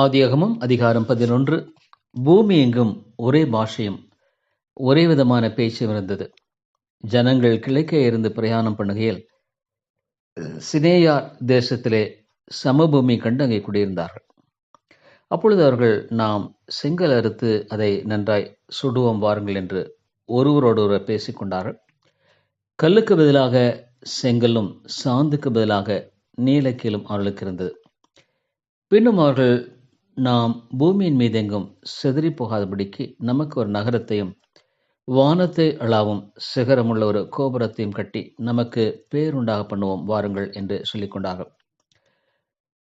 ஆதியகமும் அதிகாரம் பதினொன்று. பூமி எங்கும் ஒரே பாஷையும் ஒரே விதமான பேச்சும் இருந்தது. ஜனங்கள் கிழக்கே இருந்து பிரயாணம் பண்ணுகையில் சினேயார் தேசத்திலே சமபூமி கண்டு அங்கே குடியிருந்தார்கள். அப்பொழுது அவர்கள் நாம் செங்கல் அறுத்து அதை நன்றாய் சுடுவோம் வாருங்கள் என்று ஒருவரோடொருவர் பேசிக்கொண்டார்கள் கல்லுக்கு பதிலாக செங்கல்லும் சாந்துக்கு பதிலாக நீலக்கீலும் அவர்களுக்கு இருந்தது. பின்னும் அவர்கள் நாம் பூமியின் மீதெங்கும் செதறி போகாதபடிக்கு நமக்கு ஒரு நகரத்தையும் வானத்தை அளாவும் சிகரமுள்ள ஒரு கோபுரத்தையும் கட்டி நமக்கு பேருண்டாக பண்ணுவோம் வாருங்கள் என்று சொல்லிக் கொண்டார்கள்.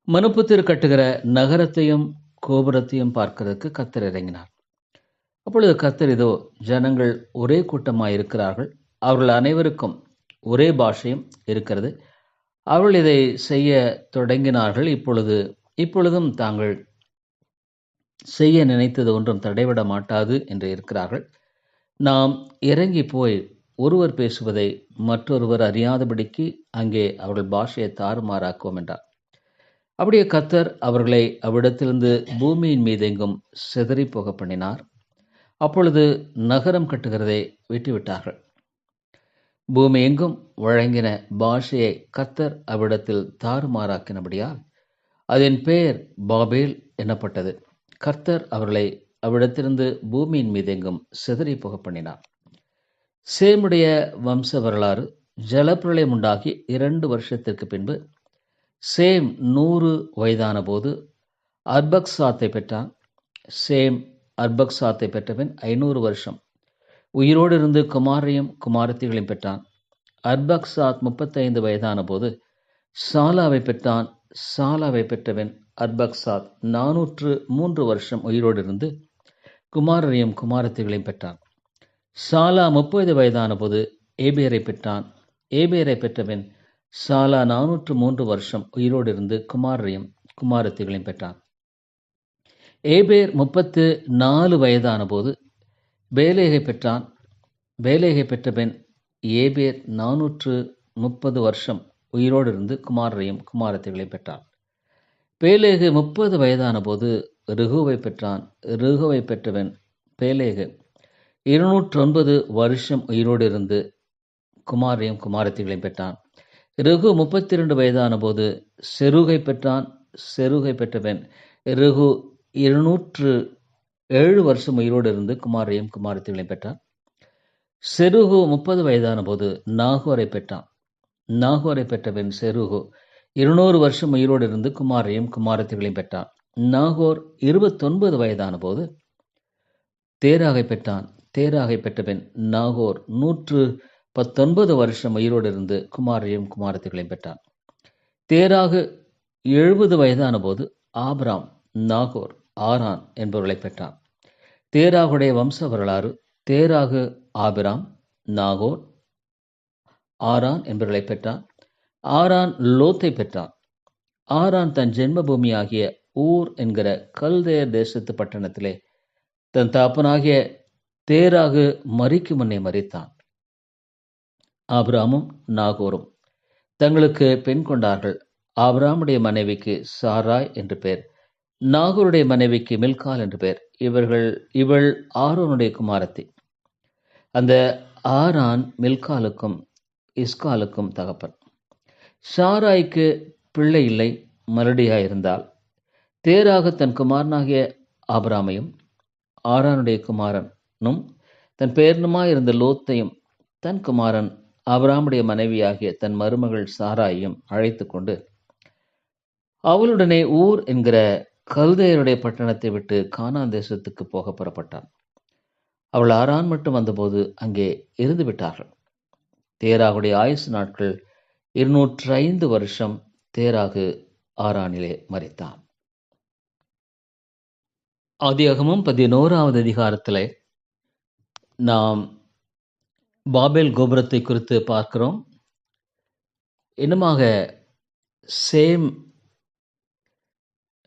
மனுப்புத்திரு கட்டுகிற நகரத்தையும் கோபுரத்தையும் பார்க்கிறதுக்கு கத்தர் இறங்கினார். அப்பொழுது கத்தர் இதோ ஜனங்கள் ஒரே கூட்டமாக இருக்கிறார்கள் அவர்கள் அனைவருக்கும் ஒரே பாஷையும் இருக்கிறது. அவர்கள் இதை செய்ய தொடங்கினார்கள். இப்பொழுது இப்பொழுதும் தாங்கள் செய்ய நினைத்தது ஒன்றும் தடைவிட மாட்டாது என்று இருக்கிறார்கள். நாம் இறங்கி போய் ஒருவர் பேசுவதை மற்றொருவர் அறியாதபடிக்கு அங்கே அவர்கள் பாஷையை தாறுமாறாக்குவோம் என்றார். அப்படியே கத்தர் அவர்களை அவ்விடத்திலிருந்து பூமியின் மீதெங்கும் சிதறி போக பண்ணினார். அப்பொழுது நகரம் கட்டுகிறதை விட்டுவிட்டார்கள். பூமி எங்கும் வழங்கின பாஷையை கத்தர் அவ்விடத்தில் தாறுமாறாக்கினபடியால் அதன் பெயர் பாபேல் எனப்பட்டது கர்த்தர் அவர்களை அவ்விடத்திலிருந்து பூமியின் மீதெங்கும் சிதறி போக பண்ணினார். சேமுடைய வம்ச வரலாறு ஜலப்பிரளயம் உண்டாகி இரண்டு வருஷத்திற்கு பின்பு சேம் நூறு வயதான போது அர்பக்சாத்தை பெற்றான். சேம் அர்பக்சாத்தை பெற்றபின் ஐநூறு வருஷம் உயிரோடு இருந்து குமாரையும் குமாரத்திகளையும் பெற்றான். அர்பக்சாத் முப்பத்தைந்து வயதான போது சாலாவை பெற்றான். சாலாவை பெற்றவன் அர்பக்சாத் நானூற்று மூன்று வருஷம் உயிரோடு இருந்து குமாரரையும் குமாரத்திகளையும் பெற்றான். சாலா முப்பது வயதான போது ஏபேரை பெற்றான். ஏபேரை பெற்றவன் சாலா நானூற்று மூன்று வருஷம் உயிரோடு இருந்து குமாரரையும் குமாரத்திகளையும் பெற்றான். ஏபேர் முப்பத்து நாலு வயதான போது பேலேகை பெற்றான். பேலேகை பெற்றபின் ஏபேர் நானூற்று முப்பது வருஷம் உயிரோடு இருந்து குமாரரையும் குமாரத்திகளையும் பெற்றான். பேலேகு முப்பது வயதான போது ரிகுவை பெற்றான். ரிகுவை பெற்றவன் பேலேகு. இருநூற்றொன்பது வருஷம் உயிரோடு இருந்து குமாரையும் குமாரத்திகளையும் பெற்றான். ரிகு முப்பத்தி ரெண்டு வயதான போது செருகை பெற்றான். செருகை பெற்றவன் ரிகு இருநூற்று ஏழு வருஷம் உயிரோடு இருந்து குமாரையும் குமாரத்திகளையும் பெற்றான். செருகு முப்பது வயதான போது நாகூரை பெற்றான். நாகூரை பெற்றவன் செருகு இருநூறு வருஷம் உயிரோடு இருந்து குமாரையும் குமாரத்திகளையும் பெற்றான். நாகோர் இருபத்தொன்பது வயதான போது தேராகை பெற்றான். தேராகை பெற்றபின் நாகோர் நூற்று பத்தொன்பது வருஷம் உயிரோடு இருந்து குமாரையும் குமாரத்திகளையும் பெற்றான். தேராகு எழுபது வயதான போது ஆப்ராம் நாகோர் ஆரான் என்பவர்களை பெற்றான். தேராகுடைய வம்ச வரலாறு தேராகு ஆபிராம் நாகோர் ஆரான் என்பவர்களை பெற்றான். ஆரான் லோத்தை பெற்றான். ஆரான் தன் ஜென்மபூமியாகிய ஊர் என்கிற கல்தேர் தேசத்து பட்டணத்திலே தன் தாப்பனாகிய தேராகு மறிக்கு முன்னே மறித்தான் ஆபிராமும் நாகோரும் தங்களுக்கு பெண் கொண்டார்கள். ஆபிராமுடைய மனைவிக்கு சாராய் என்று பெயர் நாகூருடைய மனைவிக்கு மில்கால் என்று பெயர் இவர்கள் இவள் ஆரோனுடைய குமாரத்தி. அந்த ஆரான் மில்காலுக்கும் இஸ்காலுக்கும் தகப்பன். ஷாராய்க்கு பிள்ளை இல்லை மறுடியாயிருந்தால் தேராக தன் குமாரனாகிய ஆபராமையும் ஆரானுடைய குமாரனும் தன் பேரனுமாயிருந்த லோத்தையும் தன் குமாரன் ஆபராமுடைய மனைவியாகிய தன் மருமகள் சாராயையும் அழைத்து கொண்டு அவளுடனே ஊர் என்கிற கல்தையருடைய பட்டணத்தை விட்டு கானான் தேசத்துக்கு போக புறப்பட்டான். அவள் ஆரான் மட்டும் வந்தபோது அங்கே இருந்து விட்டார்கள். தேராகுடைய ஆயுசு நாட்கள் இருநூற்று ஐந்து வருஷம் தேராகு ஆறானிலே மறித்தான். ஆதியாகமும் பதினோராவது அதிகாரத்திலே நாம் பாபேல் கோபுரத்தை குறித்து பார்க்கிறோம். இன்னுமாக சேம்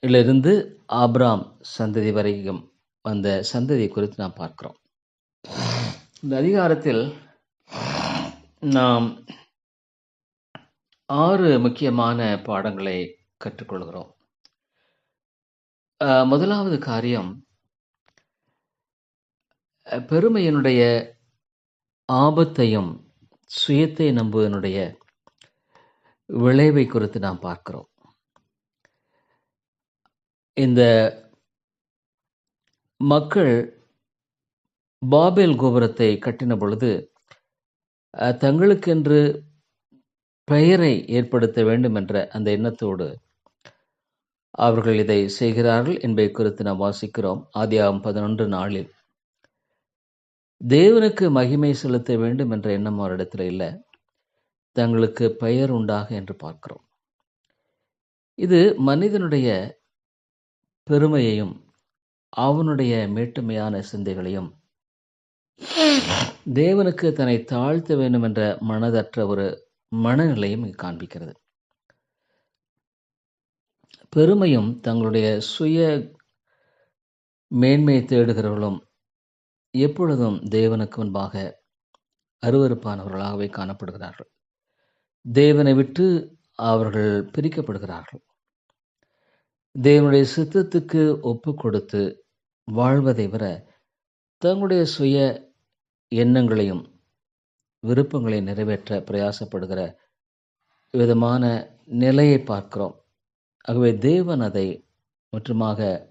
இலிருந்து ஆப்ராம் சந்ததி வரைக்கும் வந்த சந்ததி குறித்து நாம் பார்க்கிறோம். இந்த அதிகாரத்தில் நாம் ஆறு முக்கியமான பாடங்களை கற்றுக்கொள்கிறோம் அ முதலாவது காரியம் அ பெருமையினுடைய ஆபத்தையும், சுயத்தை நம்புவதனுடைய விளைவை குறித்து நாம் பார்க்கிறோம். இந்த மக்கள் பாபேல் கோபுரத்தை கட்டின பொழுது, அ தங்களுக்கென்று பெயரை ஏற்படுத்த வேண்டும் என்ற அந்த எண்ணத்தோடு அவர்கள் இதை செய்கிறார்கள் என்பதை குறித்து நாம் வாசிக்கிறோம். ஆதியம் பதினொன்று நாளில் தேவனுக்கு மகிமை செலுத்த வேண்டும் என்ற எண்ணம் அவரிடத்தில் இல்லை தங்களுக்கு பெயர் உண்டாக என்று பார்க்கிறோம். இது மனிதனுடைய பெருமையையும், அவனுடைய மேட்டுமையான சிந்தைகளையும், தேவனுக்கு தன்னை தாழ்த்த வேண்டும் என்ற மனதற்ற ஒரு மனநிலையும் இங்கு காண்பிக்கிறது. பெருமையும் தங்களுடைய சுய மேன்மையை தேடுகிறவர்களும் எப்பொழுதும் தேவனுக்கு முன்பாக அருவருப்பானவர்களாகவே காணப்படுகிறார்கள். தேவனை விட்டு அவர்கள் பிரிக்கப்படுகிறார்கள். தேவனுடைய சித்தத்துக்கு ஒப்பு கொடுத்து வாழ்வதை விட, தங்களுடைய சுய எண்ணங்களையும், விருப்பங்களை நிறைவேற்ற பிரயாசப்படுகிற விதமான நிலையை பார்க்கிறோம். ஆகவே தேவன் அதை முற்றுமாக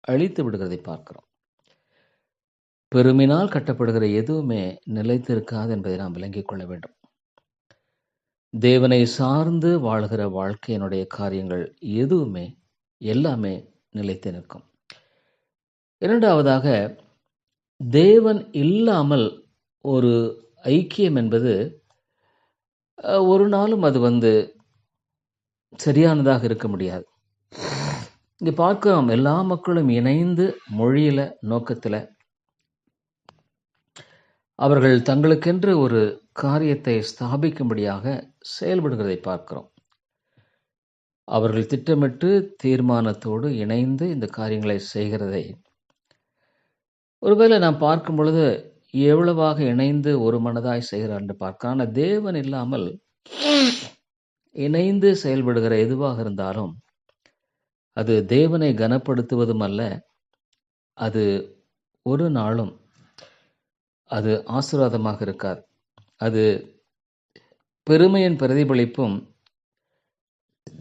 அழித்து விடுகிறதை பார்க்கிறோம். பெருமையினால் கட்டப்படுகிற எதுவுமே நிலைத்திருக்காது என்பதை நாம் விளங்கிக் கொள்ள வேண்டும். தேவனை சார்ந்து வாழ்கிற வாழ்க்கையினுடைய காரியங்கள் எதுவுமே, எல்லாமே நிலைத்து நிற்கும். இரண்டாவதாக, தேவன் இல்லாமல் ஒரு ஐக்கியம் என்பது ஒரு நாளும் அது வந்து சரியானதாக இருக்க முடியாது. இங்கே பார்க்கிறோம் எல்லா மக்களும் இணைந்து மொழியில, நோக்கத்தில் அவர்கள் தங்களுக்கென்று ஒரு காரியத்தை ஸ்தாபிக்கும்படியாக செயல்படுகிறதை பார்க்கிறோம். அவர்கள் திட்டமிட்டு தீர்மானத்தோடு இணைந்து இந்த காரியங்களை செய்கிறதை ஒருவேளை நாம் பார்க்கும் பொழுது எவ்வளவாக இணைந்து ஒரு மனதாய் செய்கிறார் என்று ஆனால் தேவன் இல்லாமல் இணைந்து செயல்படுகிற எதுவாக இருந்தாலும், அது தேவனை கனப்படுத்துவதும் அல்ல. அது ஒரு நாளும் அது ஆசீர்வாதமாக இருக்காது. அது பெருமையின் பிரதிபலிப்பும்,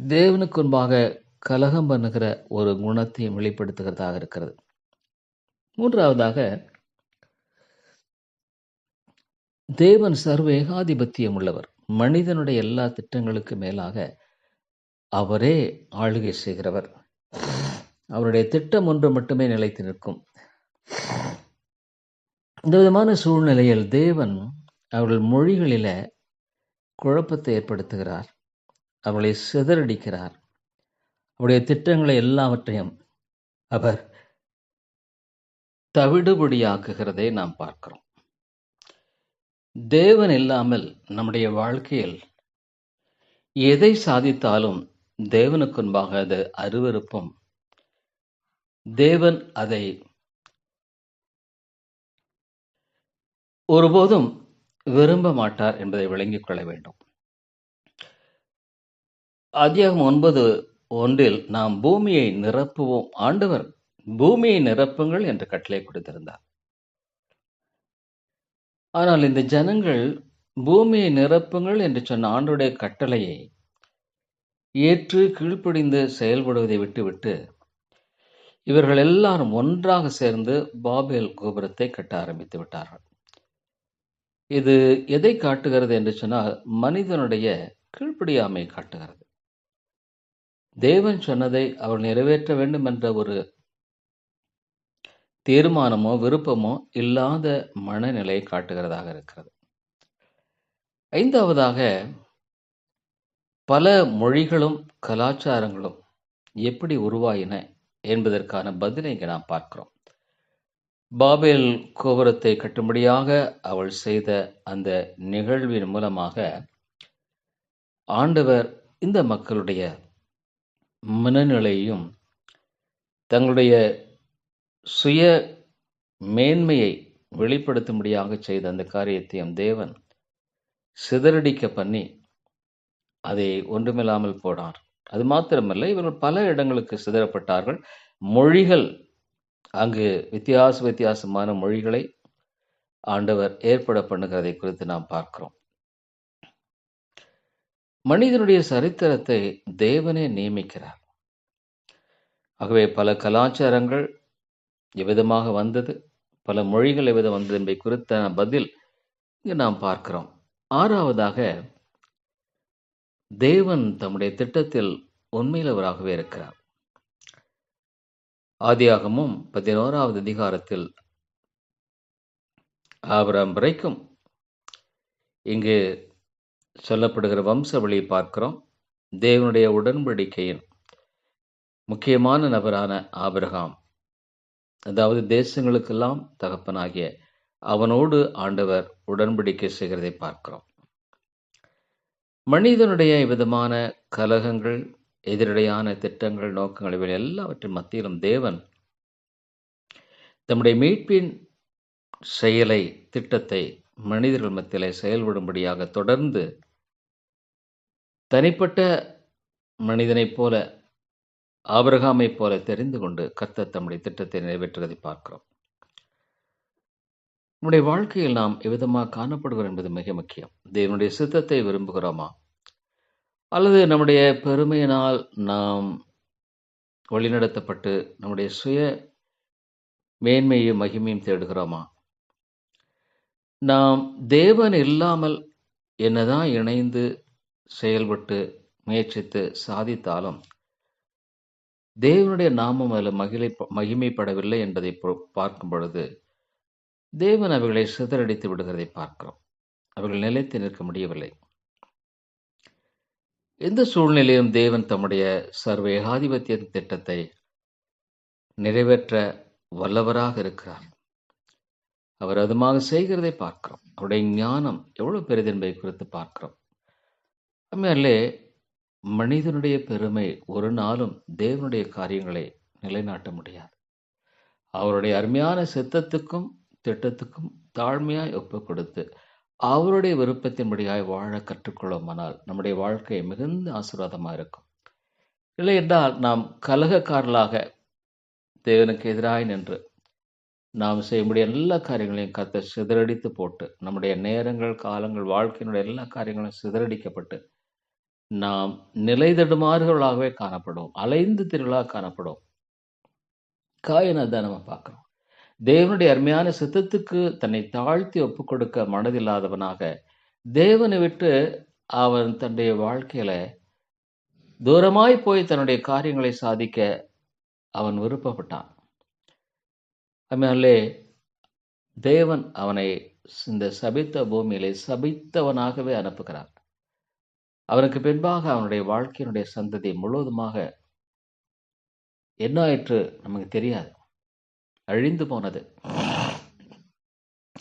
தேவனுக்கு முன்பாக கலகம் பண்ணுகிற ஒரு குணத்தையும் வெளிப்படுத்துகிறதாக இருக்கிறது. மூன்றாவதாக தேவன் சர்வ ஏகாதிபத்தியம் உள்ளவர். மனிதனுடைய எல்லா திட்டங்களுக்கு மேலாக அவரே ஆளுகை செய்கிறவர். அவருடைய திட்டம் ஒன்று மட்டுமே நிலைத்து நிற்கும். இந்த விதமான சூழ்நிலையில் தேவன் அவர்கள் மொழிகளில குழப்பத்தை ஏற்படுத்துகிறார். அவர்களை சிதறடிக்கிறார். அவருடைய திட்டங்களை எல்லாவற்றையும் அவர் தவிடுபடியாக்குகிறதை நாம் பார்க்கிறோம். தேவன் இல்லாமல் நம்முடைய வாழ்க்கையில் எதை சாதித்தாலும் தேவனுக்கு முன்பாக அது அருவருப்பும், தேவன் அதை ஒருபோதும் விரும்ப மாட்டார் என்பதை விளங்கிக் கொள்ள வேண்டும். அத்தியாகம் ஒன்பது ஒன்றில் நாம் பூமியை நிரப்புவோம் ஆண்டவர் பூமியை நிரப்புங்கள் என்று கட்டளை கொடுத்திருந்தார். ஆனால் இந்த ஜனங்கள் பூமியை நிரப்புங்கள் என்று சொன்ன ஆண்டுடைய கட்டளையை ஏற்று கீழ்ப்படிந்து செயல்படுவதை விட்டுவிட்டு, இவர்கள் எல்லாரும் ஒன்றாக சேர்ந்து பாபேல் கோபுரத்தை கட்ட ஆரம்பித்து விட்டார்கள். இது எதை காட்டுகிறது என்று சொன்னால், மனிதனுடைய கீழ்ப்படியாமை காட்டுகிறது. தேவன் சொன்னதை அவள் நிறைவேற்ற வேண்டும் என்ற ஒரு தீர்மானமோ, விருப்பமோ இல்லாத மனநிலையை காட்டுகிறதாக இருக்கிறது. ஐந்தாவதாக, பல மொழிகளும், கலாச்சாரங்களும் எப்படி உருவாயின என்பதற்கான பதிலை இங்கே நாம் பார்க்கிறோம். பாபேல் கோபுரத்தை கட்டும்படியாக அவள் செய்த அந்த நிகழ்வின் மூலமாக, ஆண்டவர் இந்த மக்களுடைய மனநிலையையும், தங்களுடைய சுய மேன்மையை வெளிப்படுத்தும்படியாக செய்த அந்த காரியத்தையும் தேவன் சிதறடிக்க பண்ணி, அதை ஒன்றுமில்லாமல் போனார். அது மாத்திரமல்ல இவர்கள் பல இடங்களுக்கு சிதறப்பட்டார்கள். மொழிகள் அங்கு வித்தியாச வித்தியாசமான மொழிகளை ஆண்டவர் ஏற்பட பண்ணுகிறதை குறித்து நாம் பார்க்கிறோம். மனிதனுடைய சரித்திரத்தை தேவனே நியமிக்கிறார். ஆகவே பல கலாச்சாரங்கள் எவ்விதமாக வந்தது? பல மொழிகள் எவ்விதம் வந்தது என்பதை குறித்த பதில் இங்கே நாம் பார்க்கிறோம். ஆறாவதாக தேவன் தம்முடைய திட்டத்தில் உண்மையிலவராகவே இருக்கிறார். ஆதியாகமும் பதினோராவது அதிகாரத்தில் ஆபரம் வரைக்கும் இங்கு சொல்லப்படுகிற வம்சவழியை பார்க்கிறோம். தேவனுடைய உடன்படிக்கையின் முக்கியமான நபரான ஆபிரகாம். அதாவது தேசங்களுக்கெல்லாம் தகப்பனாகிய அவனோடு ஆண்டவர் உடன்படிக்கை செய்கிறதை பார்க்கிறோம். மனிதனுடைய விதமான கலகங்கள் எதிரடையான திட்டங்கள் நோக்கங்கள் இவை எல்லாவற்றின் மத்தியிலும் தேவன் தம்முடைய மீட்பின் செயலை திட்டத்தை மனிதர்கள் மத்தியிலே செயல்படும்படியாக தொடர்ந்து தனிப்பட்ட மனிதனைப் போல ஆபிரகாமைப் போல தெரிந்து கொண்டு கர்த்தர் தம்முடைய திட்டத்தை நிறைவேற்றுவதை பார்க்கிறோம். நம்முடைய வாழ்க்கையில் நாம் எவ்விதமாக காணப்படுகிறோம் என்பது மிக முக்கியம். தேவனுடைய சித்தத்தை விரும்புகிறோமா? அல்லது நம்முடைய பெருமையினால் நாம் வழிநடத்தப்பட்டு நம்முடைய சுய மேன்மையும் மகிமையும் தேடுகிறோமா? நாம் தேவன் இல்லாமல் என்னதான் இணைந்து செயல்பட்டு முயற்சித்து சாதித்தாலும் தேவனுடைய நாமம் அதில் மகிழை மகிமைப்படவில்லை என்பதை பார்க்கும் பொழுது தேவன் அவைகளை சிதறடித்து விடுகிறதை பார்க்கிறோம். அவர்கள் நிலைத்து நிற்க முடியவில்லை. எந்த சூழ்நிலையிலும் தேவன் தம்முடைய சர்வ ஏகாதிபத்திய திட்டத்தை நிறைவேற்ற வல்லவராக இருக்கிறார். அவர் அதுமாக செய்கிறதை பார்க்கிறோம். அவருடைய ஞானம் எவ்வளவு பெரிது குறித்து பார்க்கிறோம். உண்மையிலே மனிதனுடைய பெருமை ஒரு நாளும் தேவனுடைய காரியங்களை நிலைநாட்ட முடியாது. அவருடைய அருமையான சித்தத்துக்கும் திட்டத்துக்கும் தாழ்மையாய் ஒப்புக் கொடுத்து அவருடைய விருப்பத்தின்படியாய் வாழ கற்றுக்கொள்ளுமானால் நம்முடைய வாழ்க்கை மிகுந்த ஆசீர்வாதமாக இருக்கும். இல்லை என்றால் நாம் கலகக்காரர்களாக தேவனுக்கு எதிராய் நின்று நாம் செய்ய முடிய எல்லா காரியங்களையும் கத்த சிதறடித்து போட்டு நம்முடைய நேரங்கள் காலங்கள் வாழ்க்கையினுடைய எல்லா காரியங்களும் சிதறடிக்கப்பட்டு நாம் நிலைதடுமாறுகளாகவே காணப்படும் அலைந்து திருவிழா காணப்படும். காயனை நம்ம பார்க்குறோம். தேவனுடைய அருமையான சித்தத்துக்கு தன்னை தாழ்த்தி ஒப்புக்கொடுக்க மனதில்லாதவனாக தேவனை விட்டு அவன் தன்னுடைய வாழ்க்கையில தூரமாய் போய் தன்னுடைய காரியங்களை சாதிக்க அவன் விருப்பப்பட்டான். அதனாலே தேவன் அவனை இந்த சபித்த பூமியிலே சபித்தவனாகவே அனுப்புகிறார். அவனுக்கு பின்பாக அவனுடைய வாழ்க்கையினுடைய சந்ததி முழுவதுமாக என்ன ஆயிற்று நமக்கு தெரியாது. அழிந்து போனது.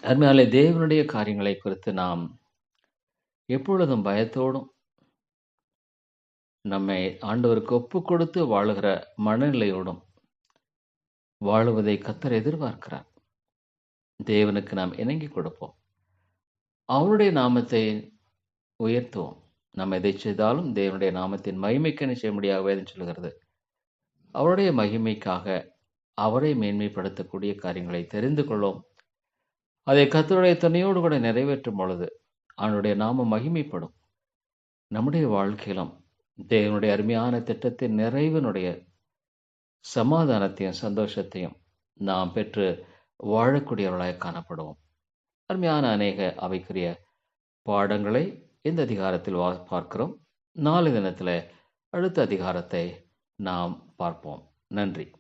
அருமையாலே தேவனுடைய காரியங்களை குறித்து நாம் எப்பொழுதும் பயத்தோடும் நம்மை ஆண்டவருக்கு ஒப்பு கொடுத்து வாழுகிற மனநிலையோடும் வாழுவதை கத்தர் எதிர்பார்க்கிறார். தேவனுக்கு நாம் இணங்கி கொடுப்போம். அவருடைய நாமத்தை உயர்த்துவோம். நம்ம எதை செய்தாலும் தேவனுடைய நாமத்தின் மகிமைக்கு செய்ய முடியாது வேதம் சொல்கிறது அவருடைய மகிமைக்காக அவரை மேன்மைப்படுத்தக்கூடிய காரியங்களை தெரிந்து கொள்ளும் அதை கத்தருடைய துணையோடு கூட நிறைவேற்றும் பொழுது அவனுடைய நாமம் மகிமைப்படும். நம்முடைய வாழ்க்கையிலும் தேவனுடைய அருமையான திட்டத்தின் நிறைவினுடைய சமாதானத்தையும் சந்தோஷத்தையும் நாம் பெற்று வாழக்கூடியவர்களாக காணப்படுவோம். அருமையான அநேக அவைக்குரிய பாடங்களை இந்த அதிகாரத்தில் வா பார்க்கிறோம். நாலு தினத்தில் அடுத்த அதிகாரத்தை நாம் பார்ப்போம். நன்றி.